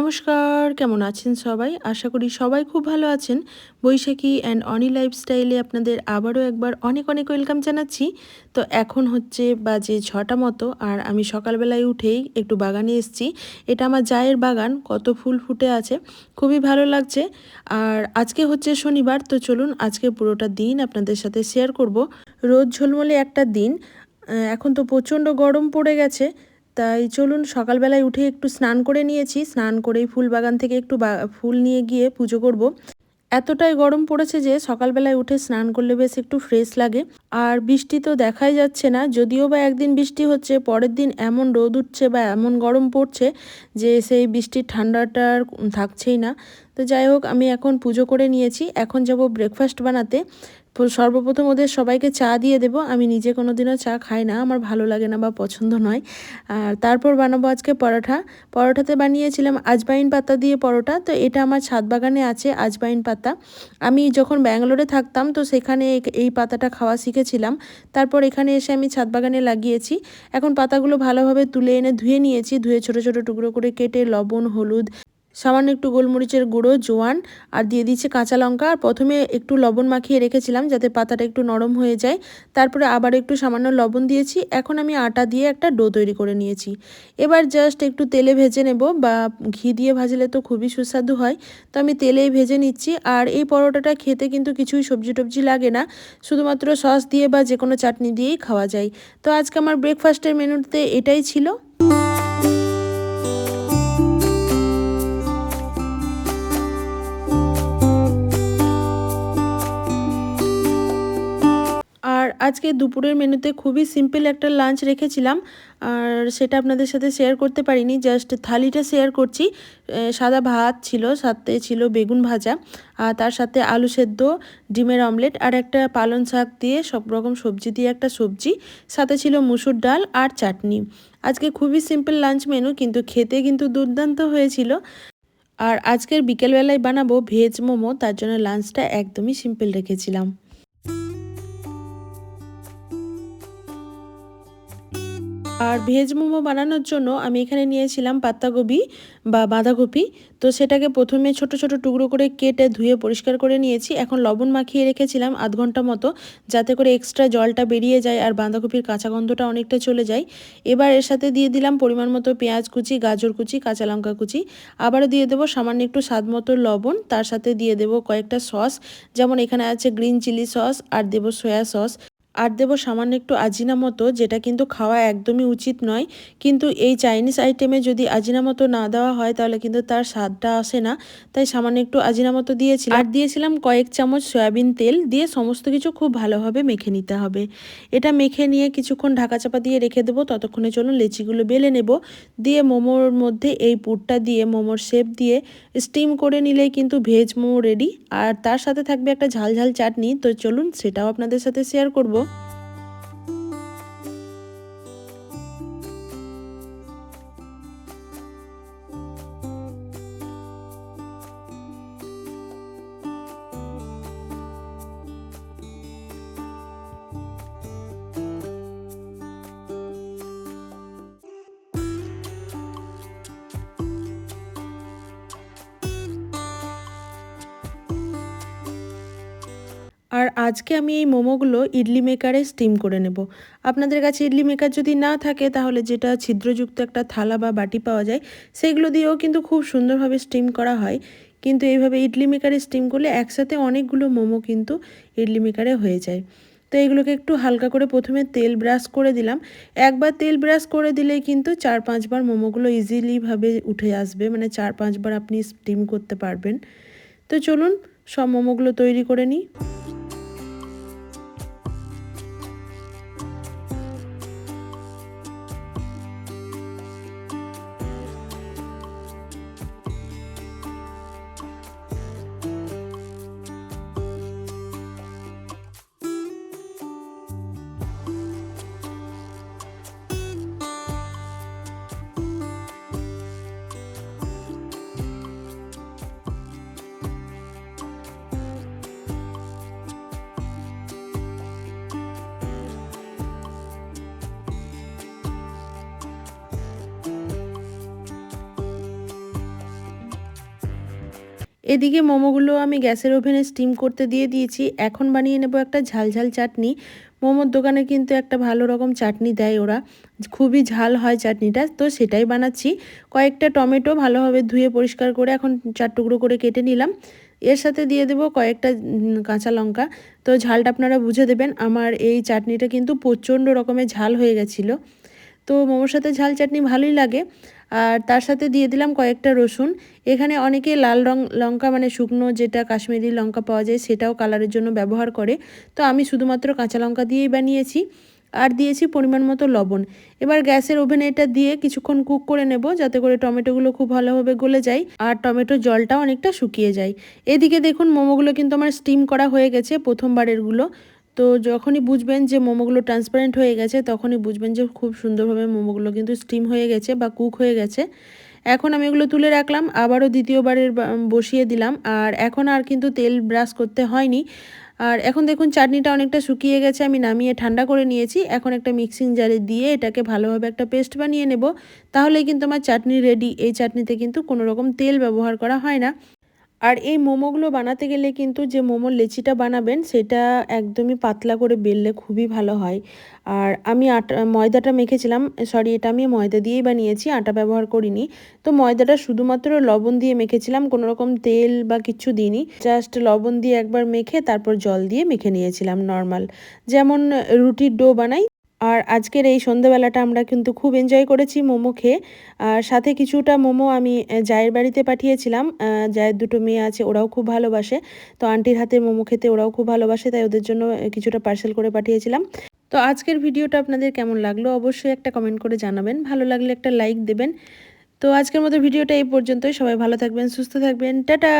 নমস্কার, কেমন আছেন সবাই? আশা করি সবাই খুব ভালো আছেন। বৈশাখী অ্যান্ড অনি লাইফস্টাইলে আপনাদের আবারও একবার অনেক অনেক ওয়েলকাম জানাচ্ছি। তো এখন হচ্ছে বাজে ছটা মতো আর আমি সকালবেলায় উঠেই একটু বাগানে এসেছি। এটা আমার জায়ের বাগান, কত ফুল ফুটে আছে, খুবই ভালো লাগছে। আর আজকে হচ্ছে শনিবার, তো চলুন আজকে পুরোটা দিন আপনাদের সাথে শেয়ার করব। রোদ ঝলমলে একটা দিন এখন তো প্রচণ্ড গরম পড়ে গেছে। তাই চলুন সকালবেলায় উঠে একটু স্নান করে নিয়েছি। স্নান করেই ফুল বাগান থেকে একটু ফুল নিয়ে গিয়ে পুজো করব। এতটাই গরম পড়েছে যে সকালবেলায় উঠে স্নান করলে বেশ একটু ফ্রেশ লাগে। আর বৃষ্টি তো দেখাই যাচ্ছে না, যদিও বা একদিন বৃষ্টি হচ্ছে, পরের দিন এমন রোদ উঠছে বা এমন গরম পড়ছে যে সেই বৃষ্টির ঠান্ডাটা থাকছেই না। তো যাই হোক, আমি এখন পুজো করে নিয়েছি। এখন যাব ব্রেকফাস্ট বানাতে। সর্বপ্রথম ওদের সবাইকে চা দিয়ে দেব। আমি নিজে কোনো দিনও চা খাই না, আমার ভালো লাগে না বা পছন্দ নয়। আর তারপর বানাবো আজকে পরোটা পরোটাতে বানিয়েছিলাম আজবাইন পাতা দিয়ে পরোটা, তো এটা আমার ছাদ বাগানে আছে আজবাইন পাতা। আমি যখন ব্যাঙ্গালোরে থাকতাম, তো সেখানে এই পাতাটা খাওয়া শিখেছিলাম। তারপর এখানে এসে আমি ছাদ বাগানে লাগিয়েছি। এখন পাতাগুলো ভালোভাবে তুলে এনে ধুয়ে নিয়েছি। ধুয়ে ছোট ছোট টুকরো করে কেটে লবণ, হলুদ সামান্য একটু গোলমরিচের গুঁড়ো, জোয়ান, আর দিয়ে দিচ্ছে কাঁচা লঙ্কা। আর প্রথমে একটু লবণ মাখিয়ে রেখেছিলাম যাতে পাতাটা একটু নরম হয়ে যায়। তারপরে আবার একটু সামান্য লবণ দিয়েছি। এখন আমি আটা দিয়ে একটা ডো তৈরি করে নিয়েছি। এবার জাস্ট একটু তেলে ভেজে নেব বা ঘি দিয়ে ভাজলে তো খুবই সুস্বাদু হয়। তো আমি তেলেই ভেজে নিচ্ছি। আর এই পরোটাটা খেতে কিন্তু কিছুই সবজি টবজি লাগে না। শুধুমাত্র সস দিয়ে বা যে কোনো চাটনি দিয়েই খাওয়া যায়। তো আজকে আমার ব্রেকফাস্টের মেনুতে এটাই ছিল। আজকে দুপুরের মেনুতে খুবই সিম্পল একটা লাঞ্চ রেখেছিলাম। আর সেটা আপনাদের সাথে শেয়ার করতে পারিনি জাস্ট থালিটা শেয়ার করছি। সাদা ভাত ছিল, সাথে ছিল বেগুন ভাজা, আর তার সাথে আলু সেদ্ধ, ডিমের অমলেট আর একটা পালন শাক দিয়ে সব রকম সবজি দিয়ে একটা সবজি, সাথে ছিল মুসুর ডাল আর চাটনি। আজকে খুবই সিম্পল লাঞ্চ মেনু কিন্তু খেতে কিন্তু দুর্দান্ত হয়েছিল। আর আজকের বিকেলবেলায় বানাবো ভেজ মোমো, তার জন্য লাঞ্চটা একদমই সিম্পল রেখেছিলাম। আর ভেজ মোমো বানানোর জন্য আমি এখানে নিয়েছিলাম পাত্তাকপি বা বাঁধাকপি। তো সেটাকে প্রথমে ছোট ছোট টুকরো করে কেটে ধুয়ে পরিষ্কার করে নিয়েছি। এখন লবণ মাখিয়ে রেখেছিলাম আধ ঘণ্টা মতো, যাতে করে এক্সট্রা জলটা বেরিয়ে যায় আর বাঁধাকপির কাঁচা গন্ধটা অনেকটা চলে যায়। এবার এর সাথে দিয়ে দিলাম পরিমাণ মতো পেঁয়াজ কুচি, গাজর কুচি, কাঁচা লঙ্কা কুচি। আবারও দিয়ে দেবো সামান্য একটু স্বাদ মতো লবণ, তার সাথে দিয়ে দেবো কয়েকটা সস, যেমন এখানে আছে গ্রিন চিলি সস আর দেবো সয়া সস। আর দেবো সামান্য একটু আজিনা মতো, যেটা কিন্তু খাওয়া একদমই উচিত নয়। কিন্তু এই চাইনিজ আইটেমে যদি আজিনা মতো না দেওয়া হয়, তাহলে কিন্তু তার স্বাদটা আসে না। তাই সামান্য একটু আজিনা মতো দিয়েছিলাম। আর দিয়েছিলাম কয়েক চামচ সয়াবিন তেল দিয়ে সমস্ত কিছু খুব ভালোভাবে মেখে নিতে হবে। এটা মেখে নিয়ে কিছুক্ষণ ঢাকা চাপা দিয়ে রেখে দেবো। ততক্ষণে চলুন লেচিগুলো বেলে নেব। দিয়ে মোমোর মধ্যে এই পুরটা দিয়ে, মোমোর শেপ দিয়ে স্টিম করে নিলেই কিন্তু ভেজ মোমো রেডি আর তার সাথে থাকবে একটা ঝাল ঝাল চাটনি। তো চলুন সেটাও আপনাদের সাথে শেয়ার করব। আর আজকে আমি এই মোমোগুলো ইডলি মেকারে স্টিম করে নেব। আপনাদের কাছে ইডলি মেকার যদি না থাকে, তাহলে যেটা ছিদ্রযুক্ত একটা থালা বা বাটি পাওয়া যায়, সেগুলো দিয়েও কিন্তু খুব সুন্দরভাবে স্টিম করা হয়। কিন্তু এইভাবে ইডলি মেকারে স্টিম করলে একসাথে অনেকগুলো মোমো কিন্তু ইডলি মেকারে হয়ে যায়। তো এগুলোকে একটু হালকা করে প্রথমে তেল ব্রাশ করে দিলাম। একবার তেল ব্রাশ করে দিলেই কিন্তু চার পাঁচবার মোমোগুলো ইজিলিভাবে উঠে আসবে মানে চার পাঁচবার আপনি স্টিম করতে পারবেন। তো চলুন, সব মোমোগুলো তৈরি করে নিই। এদিকে মোমোগুলো আমি গ্যাসের ওভেনে স্টিম করতে দিয়ে দিয়েছি। এখন বানিয়ে নেব একটা ঝালঝাল চাটনি। মোমোর দোকানে কিন্তু একটা ভালো রকম চাটনি দেয় ওরা। খুবই ঝাল হয় চাটনিটা, তো সেটাই বানাচ্ছি। কয়েকটা টমেটো ভালোভাবে ধুয়ে পরিষ্কার করে এখন চার টুকরো করে কেটে নিলাম। এর সাথে দিয়ে দেবো কয়েকটা কাঁচা লঙ্কা। তো ঝালটা আপনারা বুঝে দেবেন, আমার এই চাটনিটা কিন্তু প্রচণ্ড রকমের ঝাল হয়ে গেছিল। তো মোমোর সাথে ঝাল চাটনি ভালোই লাগে। আর তার সাথে দিয়ে দিলাম কয়েকটা রসুন। এখানে অনেকে লাল রং, লঙ্কা মানে শুকনো যেটা কাশ্মীরি লঙ্কা পাওয়া যায় সেটাও কালারের জন্য ব্যবহার করে। তো আমি শুধুমাত্র কাঁচা লঙ্কা দিয়েই বানিয়েছি। আর দিয়েছি পরিমাণ মতো লবণ। এবার গ্যাসের ওভেনে এটা দিয়ে কিছুক্ষণ কুক করে নেব যাতে করে টমেটোগুলো খুব ভালোভাবে গলে যায় আর টমেটোর জলটাও অনেকটা শুকিয়ে যায়। এদিকে দেখুন মোমোগুলো কিন্তু আমার স্টিম করা হয়ে গেছে প্রথমবারেরগুলো তো যখনই বুঝবেন যে মোমোগুলো ট্রান্সপারেন্ট হয়ে গেছে, তখনই বুঝবেন যে খুব সুন্দরভাবে মোমোগুলো কিন্তু স্টিম হয়ে গেছে বা কুক হয়ে গেছে। এখন আমি এগুলো তুলে রাখলাম, আবারও দ্বিতীয়বারের বসিয়ে দিলাম। আর এখন আর কিন্তু তেল ব্রাশ করতে হয়নি। আর এখন দেখুন চাটনিটা অনেকটা শুকিয়ে গেছে, আমি নামিয়ে ঠান্ডা করে নিয়েছি। এখন একটা মিক্সিং জারে দিয়ে এটাকে ভালোভাবে একটা পেস্ট বানিয়ে নেব। তাহলেই কিন্তু আমার চাটনি রেডি এই চাটনিতে কিন্তু কোনো রকম তেল ব্যবহার করা হয় না। আর এই মোমোগুলো বানাতে গেলে কিন্তু যে মোমোর লেচিটা বানাবেন, সেটা একদমই পাতলা করে বেললে খুবই ভালো হয়। আর আমি আটা, ময়দাটা মেখেছিলাম সরি এটা আমি ময়দা দিয়েই বানিয়েছি, আটা ব্যবহার করিনি। তো ময়দাটা শুধুমাত্র লবণ দিয়ে মেখেছিলাম, কোনো রকম তেল বা কিছু দিইনি। জাস্ট লবণ দিয়ে একবার মেখে, তারপর জল দিয়ে মেখে নিয়েছিলাম নর্মাল যেমন রুটির ডো বানাই আর আজকের এই সন্ধ্যেবেলাটা আমরা কিন্তু খুব এনজয় করেছি মোমো খেয়ে। আর সাথে কিছুটা মোমো আমি জায়ের বাড়িতে পাঠিয়েছিলাম। জায়ের দুটো মেয়ে আছে, ওরাও খুব ভালোবাসে। তো আন্টির হাতে মোমো খেতে ওরাও খুব ভালোবাসে, তাই ওদের জন্য কিছুটা পার্সেল করে পাঠিয়েছিলাম। তো আজকের ভিডিওটা আপনাদের কেমন লাগল অবশ্যই একটা কমেন্ট করে জানাবেন। ভালো লাগলে একটা লাইক দেবেন। তো আজকের মতো ভিডিওটা এই পর্যন্তই। সবাই ভালো থাকবেন, সুস্থ থাকবেন। টাটা!